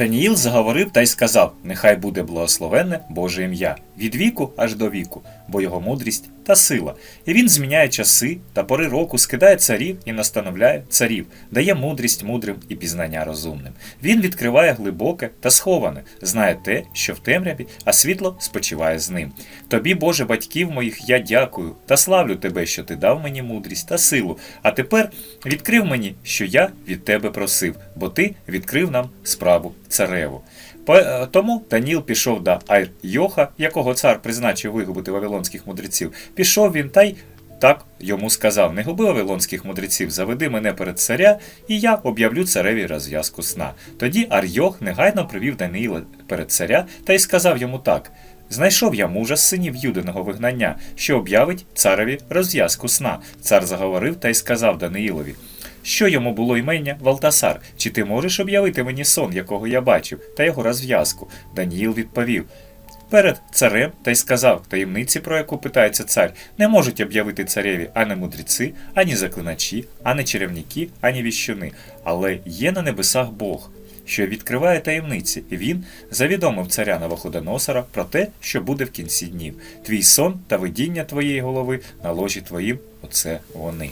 Даніїл заговорив та й сказав: Нехай буде благословенне Боже ім'я від віку аж до віку, бо його мудрість та сила. І він зміняє часи та пори року, скидає царів і настановляє царів, дає мудрість мудрим і пізнання розумним. Він відкриває глибоке та сховане, знає те, що в темряві, а світло спочиває з ним. Тобі, Боже, батьків моїх, я дякую та славлю тебе, що ти дав мені мудрість та силу. А тепер відкрив мені, що я від тебе просив, бо ти відкрив нам справу цареву. Е, Тому Даніл пішов до Айр-Йоха, якого цар призначив вигубити вавилонських мудреців. Пішов він та й так йому сказав: Не губи вавилонських мудреців, заведи мене перед царя, і я об'явлю цареві розв'язку сна. Тоді Ар'йох негайно привів Даниїла перед царя та й сказав йому так. Знайшов я мужа з синів Юдиного вигнання, що об'явить цареві розв'язку сна. Цар заговорив та й сказав Даниїлові. Що йому було ймення Валтасар? Чи ти можеш об'явити мені сон, якого я бачив, та його розв'язку? Даніїл відповів. Перед царем та й сказав таємниці, про яку питається цар, не можуть об'явити цареві ані мудреці, ані заклиначі, ані чарівники, ані віщуни. Але є на небесах Бог, що відкриває таємниці, і він завідомив царя Навуходоносора про те, що буде в кінці днів. Твій сон та видіння твоєї голови на ложі твоїм оце вони.